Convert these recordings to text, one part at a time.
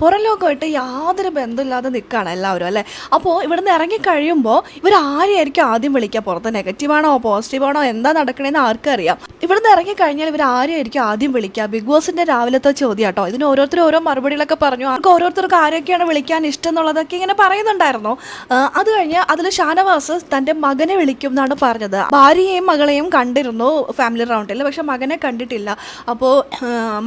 പുറം ലോകമായിട്ട് യാതൊരു ബന്ധമില്ലാതെ നിൽക്കുകയാണ് എല്ലാവരും അല്ലേ? അപ്പോൾ ഇവിടുന്ന് ഇറങ്ങി കഴിയുമ്പോൾ ഇവർ ആരെയായിരിക്കും ആദ്യം വിളിക്കുക? പുറത്ത് നെഗറ്റീവാണോ പോസിറ്റീവാണോ എന്താ നടക്കണേന്ന് ആർക്കും അറിയാം ഇവിടുന്ന് ഇറങ്ങി കഴിഞ്ഞാൽ ഇവർ ആരെയായിരിക്കും ആദ്യം വിളിക്കുക? ബിഗ് ബോസിന്റെ രാവിലത്തെ ചോദ്യം കേട്ടോ. ഇതിന് ഓരോരുത്തരും ഓരോ മറുപടികളൊക്കെ പറഞ്ഞു. അവർക്ക് ഓരോരുത്തർക്ക് ആരൊക്കെയാണ് വിളിക്കാൻ ഇഷ്ടം എന്നുള്ളതൊക്കെ ഇങ്ങനെ പറയുന്നുണ്ടായിരുന്നു. അത് കഴിഞ്ഞ് അതിൽ ഷാനവാസ് തന്റെ മകനെ വിളിക്കും എന്നാണ് പറഞ്ഞത്. ഭാര്യയെയും മകളെയും കണ്ടിരുന്നു ഫാമിലി റൗണ്ടിൽ പക്ഷെ മകനെ കണ്ടിട്ടില്ല. അപ്പോൾ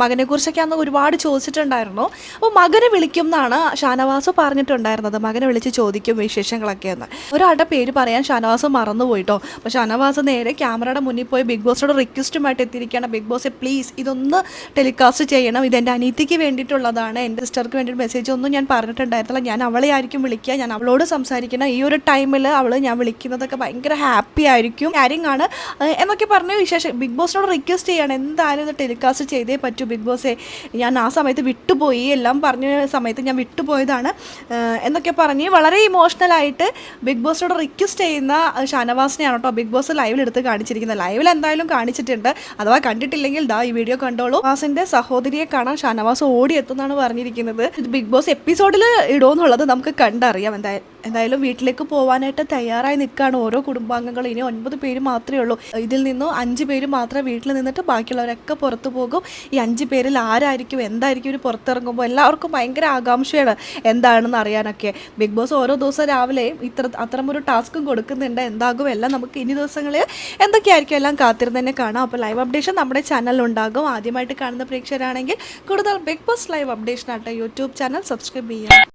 മകനെ കുറിച്ചൊക്കെ അന്ന് ഒരുപാട് ചോദിച്ചിട്ടുണ്ടായിരുന്നു. അപ്പോൾ മകനെ വിളിക്കും എന്നാണ് ഷാനവാസ് പറഞ്ഞിട്ടുണ്ടായിരുന്നത്. മകനെ വിളിച്ച് ചോദിക്കും വിശേഷങ്ങളൊക്കെ എന്ന് ഒരാളുടെ പേര് പറയാൻ ഷാനവാസ് മറന്നുപോയിട്ടോ അപ്പോൾ ഷാനവാസ് നേരെ ക്യാമറയുടെ മുന്നിൽ പോയി ബിഗ് ബോസിനോട് റിക്വസ്റ്റുമായിട്ട് എത്തിയിരിക്കുകയാണ്. ബിഗ് ബോസ് പ്ലീസ് ഇതൊന്ന് ടെലികാസ്റ്റ് ചെയ്യണം. ഇത് എന്റെ അനീതിക്ക് വേണ്ടിയിട്ടുള്ളതാണ്. എന്റെ സിസ്റ്റർക്ക് വേണ്ടിയിട്ട് മെസ്സേജ് ഒന്നും ഞാൻ പറഞ്ഞിട്ടുണ്ടായിരുന്നില്ല. ഞാൻ അവളെ ആയിരിക്കും വിളിക്കുക. ഞാൻ അവളോട് സംസാരിക്കണം. ഈ ഒരു ടൈമിൽ അവൾ ഞാൻ വിളിക്കുന്നതൊക്കെ ഭയങ്കര ഹാപ്പി ആയിരിക്കും. കാര്യങ്ങളാണ്. എന്നൊക്കെ പറഞ്ഞ വിശേഷം. ബിഗ് ബോസിനോട് റിക്വസ്റ്റ് ചെയ്യണം. എന്തായാലും ഇത് ടെലികാസ്റ്റ് ചെയ്തേ പറ്റൂ. ബിഗ് ബോസേ ഞാൻ ആ സമയത്ത് വിട്ടുപോയി. എല്ലാം പറഞ്ഞ സമയത്ത് ഞാൻ വിട്ടുപോയതാണ്. എന്നൊക്കെ പറഞ്ഞ് വളരെ ഇമോഷണലായിട്ട് ബിഗ് ബോസിനോട് റിക്വസ്റ്റ് ചെയ്യുന്ന ഷാനവാസിനെയാണ് കേട്ടോ ബിഗ് ബോസ് ലൈവിൽ എടുത്ത് കാണിച്ചിരിക്കുന്നത്. ലൈവിൽ എന്തായാലും കാണിച്ചിട്ടുണ്ട്. അഥവാ കണ്ടിട്ടില്ലെങ്കിൽ ദാ ഈ വീഡിയോ കണ്ടോളൂ. ഷാനവാസിന്റെ സഹോദരിയെ കാണാൻ ഷാനവാസ് ഓടിയെത്തുന്നാണ് പറഞ്ഞിരിക്കുന്നത്. ബിഗ് ബോസ് എപ്പിസോഡിൽ ഇടുമെന്നുള്ളത് നമുക്ക് കണ്ടറിയാം എന്തായാലും. എന്തായാലും വീട്ടിലേക്ക് പോകാനായിട്ട് തയ്യാറായി നിൽക്കുകയാണ് ഓരോ കുടുംബാംഗങ്ങൾ. ഇനി ഒൻപത് പേര് മാത്രമേ ഉള്ളൂ. ഇതിൽ നിന്നും അഞ്ച് പേര് മാത്രമേ വീട്ടിൽ നിന്നിട്ട് ബാക്കിയുള്ളവരൊക്കെ പുറത്തു പോകും. ഈ അഞ്ച് പേരിൽ ആരായിരിക്കും എന്തായിരിക്കും ഇവർ പുറത്തിറങ്ങുമ്പോൾ എല്ലാവർക്കും ഭയങ്കര ആകാംക്ഷയാണ് എന്താണെന്ന് അറിയാനൊക്കെ. ബിഗ് ബോസ് ഓരോ ദിവസം രാവിലെ ഇത്ര അത്തരമൊരു ഒരു ടാസ്കും കൊടുക്കുന്നുണ്ട്. എന്താകും എല്ലാം നമുക്ക് ഇനി ദിവസങ്ങളിൽ എന്തൊക്കെയായിരിക്കും എല്ലാം കാത്തിരുന്ന് തന്നെ കാണാം. അപ്പോൾ ലൈവ് അപ്ഡേഷൻ നമ്മുടെ ചാനലിൽ ഉണ്ടാകും. ആദ്യമായിട്ട് കാണുന്ന പ്രേക്ഷകരാണെങ്കിൽ കൂടുതൽ Bigg Boss live updation YouTube channel subscribe ചെയ്യുക.